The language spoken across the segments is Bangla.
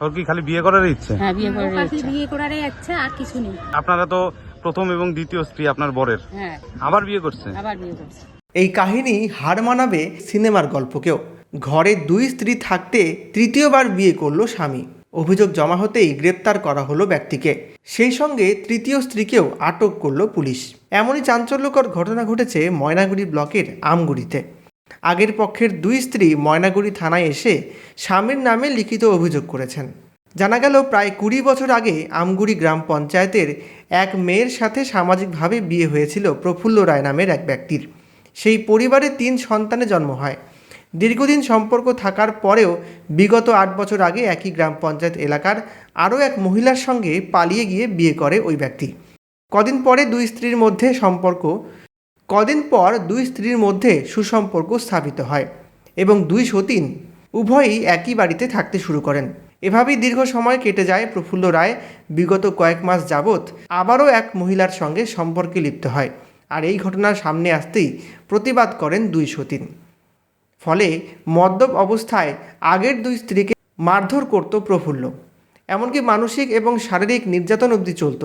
ওর কি খালি বিয়ে করার ইচ্ছে? হ্যাঁ বিয়ে করে ও খালি রেখেছে। বিয়ে করারই ইচ্ছা আর কিছু নেই। আপনারা তো প্রথম এবং দ্বিতীয় স্ত্রী আপনার বরের। হ্যাঁ। আবার বিয়ে করছে? আবার বিয়ে করছে। এই কাহিনী হার মানাবে সিনেমার গল্পকেও। ঘরে দুই স্ত্রী থাকতে তৃতীয়বার বিয়ে করল স্বামী। অভিযোগ জমা হতেই গ্রেপ্তার করা হলো ব্যক্তিকে। সেই সঙ্গে তৃতীয় স্ত্রীকেও আটক করল পুলিশ। এমনই চাঞ্চল্যকর ঘটনা ঘটেছে ময়নাগুড়ি ব্লকের আমগুড়িতে। আগের পক্ষের দুই স্ত্রী ময়নাগুড়ি থানায় এসে স্বামীর নামে লিখিত অভিযোগ করেছেন। জানা গেল, প্রায় কুড়ি বছর আগে আমগুড়ি গ্রাম পঞ্চায়েতের এক মেয়ের সাথে সামাজিকভাবে বিয়ে হয়েছিল প্রফুল্ল রায় নামের এক ব্যক্তির। সেই পরিবারে তিন সন্তানের জন্ম হয়। দীর্ঘদিন সম্পর্ক থাকার পরেও বিগত আট বছর আগে একই গ্রাম পঞ্চায়েত এলাকার আরও এক মহিলার সঙ্গে পালিয়ে গিয়ে বিয়ে করে ওই ব্যক্তি। কদিন পরে দুই স্ত্রীর মধ্যে সম্পর্ক কদিন পর দুই স্ত্রীর মধ্যে সুসম্পর্ক স্থাপিত হয় এবং দুই সতীন উভয়ই একই বাড়িতে থাকতে শুরু করেন। এভাবেই দীর্ঘ সময় কেটে যায় প্রফুল্ল রায়। বিগত কয়েক মাস যাবৎ আবারও এক মহিলার সঙ্গে সম্পর্কে লিপ্ত হয় আর এই ঘটনার সামনে আসতেই প্রতিবাদ করেন দুই সতীন। ফলে মদ্যপ অবস্থায় আগের দুই স্ত্রীকে মারধর করত প্রফুল্ল। এমনকি মানসিক এবং শারীরিক নির্যাতন অবধি চলত।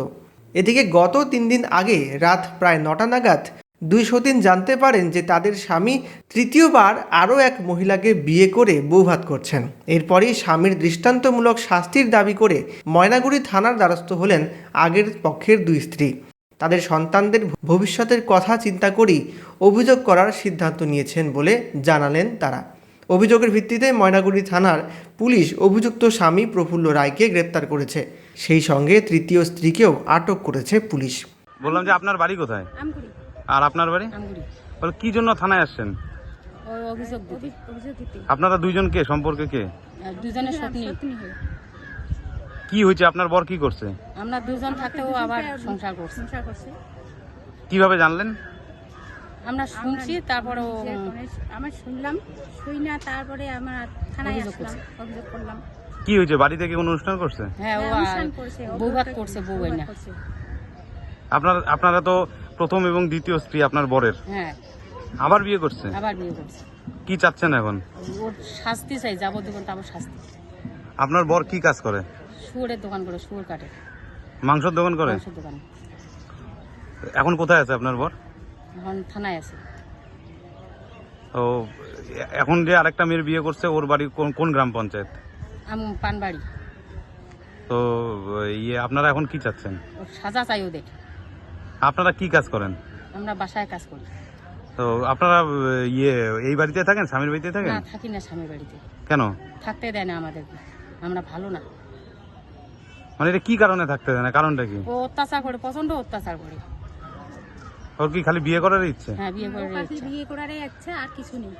এদিকে গত তিন দিন আগে রাত প্রায় নটা নাগাদ দুই সতীন জানতে পারেন যে তাদের স্বামী তৃতীয়বার আরও এক মহিলাকে বিয়ে করে বৌভাত করছেন। এরপরই স্বামীর দৃষ্টান্তমূলক শাস্তির দাবি করে ময়নাগুড়ি থানার দ্বারস্থ হলেন আগের পক্ষের দুই স্ত্রী। তাদের সন্তানদের ভবিষ্যতের কথা চিন্তা করেই অভিযোগ করার সিদ্ধান্ত নিয়েছেন বলে জানালেন তারা। অভিযোগের ভিত্তিতে ময়নাগুড়ি থানার পুলিশ অভিযুক্ত স্বামী প্রফুল্ল রায়কে গ্রেপ্তার করেছে। সেই সঙ্গে তৃতীয় স্ত্রীকেও আটক করেছে পুলিশ। বললাম যে আপনার বাড়ি কোথায়? আমগুড়ি। আর আপনার বাড়ি? বলে কি জন্য থানায় আসছেন? আপনারা দুইজন কে? সম্পর্কে কে? দুজনের সতনি কি হয়েছে? আপনার বর কি করছে? আমরা দুজন থাকতেও আবার সংসার করছে। কীভাবে জানলেন? আমরা শুনছি তারপরে ও আমার শুনলাম শুই না তারপরে আমার থানায় অভিযোগ আসলাম অভিযোগ করলাম। কি হয়েছে? বাড়িতে কি কোনো অনুষ্ঠান করছে? হ্যাঁ ও হ্যাঁ, অনুষ্ঠান করছে, বৌভাত করছে বউ না। আপনার আপনারা তো প্রথম এবং দ্বিতীয় স্ত্রী আপনার বরের? হ্যাঁ। আবার বিয়ে করছে? আবার বিয়ে করছে। কি চাচ্ছেন এখন? ওর শাস্তি চাই শাস্তি। আপনার বর কি কাজ করে? শুয়োরের দোকান করে শুয়োর কাটে। মাংসের দোকান করে? মাংসের দোকানে। এখন কোথায় আছে আপনার বর? এখন থানায় আছে। এ- এখন যে আরেকটা মেয়ের বিয়ে করছে ওর বাড়ি কোন কোন গ্রাম পঞ্চায়েত? আম পানবাড়ি। তো ইয়ে আপনারা এখন কি চাচ্ছেন? ওর সাজা চাই ওদের। আপনারা কি কাজ করেন? আমরা বাসায় কাজ করি। তো আপনারা ইয়ে এই বাড়িতে থাকেন স্বামীর বাড়িতে থাকেন? না থাকি না স্বামীর বাড়িতে। কেন? থাকতে দেয় না আমাদেরকে আমরা ভালো না। মানে এটা কি কারণে থাকতে দেয় না? কারণটা কি? ও অত্যাচার করে প্রচণ্ড অত্যাচার করে। ওর কি খালি বিয়ে করার ইচ্ছে? হ্যাঁ বিয়ে করে ও খালি রেখেছে। বিয়ে করারই ইচ্ছে আর কিছু নেই।